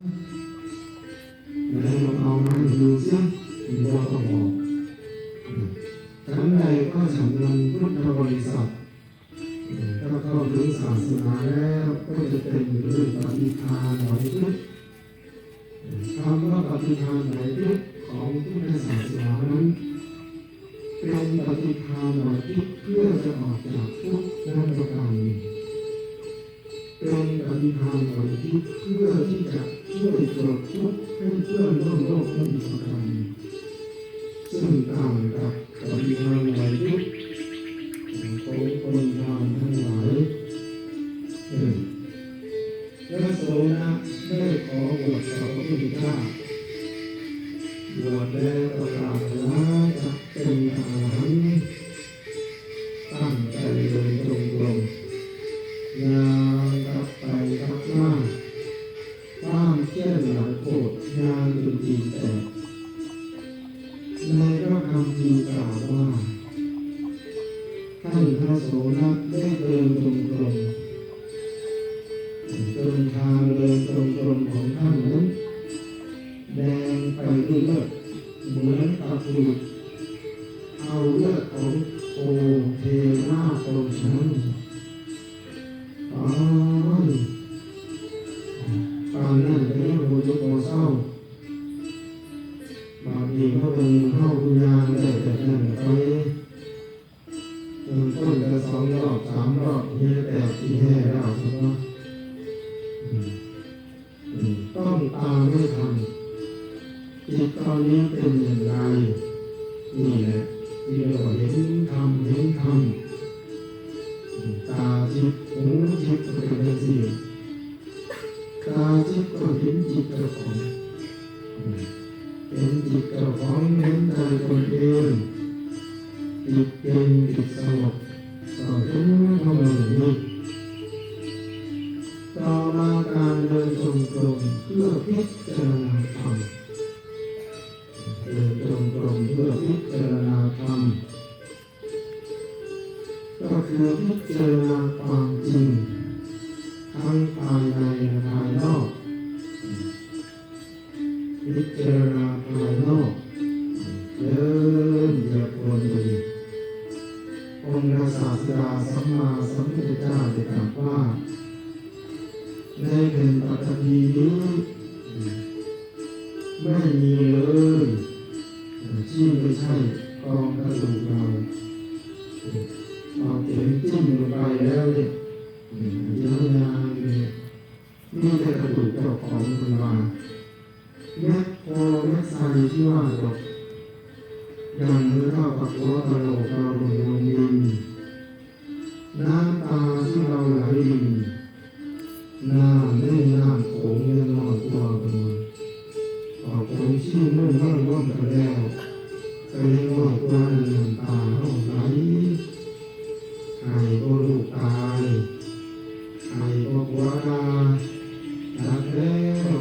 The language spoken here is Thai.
เดี๋ยวเราเอามาให้ดูซิเราก็บอกฉันใดก็ฉันนั้นพุทธบริษัทถ้าเข้าถึงศาสนาแล้วก็จะเต็มไปด้วยปฏิภาณไหวพริบคำว่าปฏิภาณไหวพริบของพุทธศาสนานั้นเป็นปฏิภาณไหวพริบเพื่อจะออกจากทุกข์นั่นประการเป็นปฏิภาณของที่เพื่อที่จะ ช่วยปลดทุกข์ให้เพื่อนร่วมโลกได้มีประการซึ่งต่างกับปฏิภาณไหวทุกข์ของคนทานทั้งหลายเออและโสนะได้ขอบวชต่อพระพุทธเจ้าบวชแล้วประกาศว่าจะเป็นอรหันต์ำพีกล่าวว่าท่านพระโสนัได้เดินตรงตรงเดินทางเดินตรงตรงของท่านนั้นแดงไปด้วยเลือดเหมือนกับดูดเอาเลือดของโอเทนาตรงชั้นอ๋อตอนนั้นเป็นโมยุโมเศร้าบางทีเขาเป็นเข้าคุณยาได้ แต่นั่นไปต้นต้นสองรอบสามรอบเฮียแต่ที่แห่เราเพราะว่าต้องตามไม่ทันจิตตอนนี้เป็นอย่างไร นี่แหละที่เราเห็นธรรมเห็นธรรมตาจิตหูจิตก็เป็นอย่างนี้ตาจิตก็เห็นจิตเจ้าของเห็นจิตเจ้าของเห็นใจคนเอง จิตเป็นจิตสงบก็เห็นธรรมนี้ต่อมาการเดินจงกรมเพื่อพิจารณาธรรมเดินจงกรมเพื่อพิจารณาธรรมก็คือพิจารณาความจริงทั้งภายในและภายนอกพิจารณาภายนอก องค์พระศาสดาสัมมาสัมพุทธเจ้าได้ตรัสว่า ในแผ่นปฐพีนี้ ไม่มีเลยที่ไม่ใช่กองกระดูกเราเอาเข็มจิ้มลงไปแล้วเนี่ยยาวๆเลยนี่แต่กระดูกเจ้าของมันมาแม็กโคแม็กไซที่ว่าตกยังไม่เท่ากับหัวกะโหลกเรา ม่อว่าร่วมกัแล้วก็ยังบอกว่าหลวงตาห้องไหนหายก็ลูกตา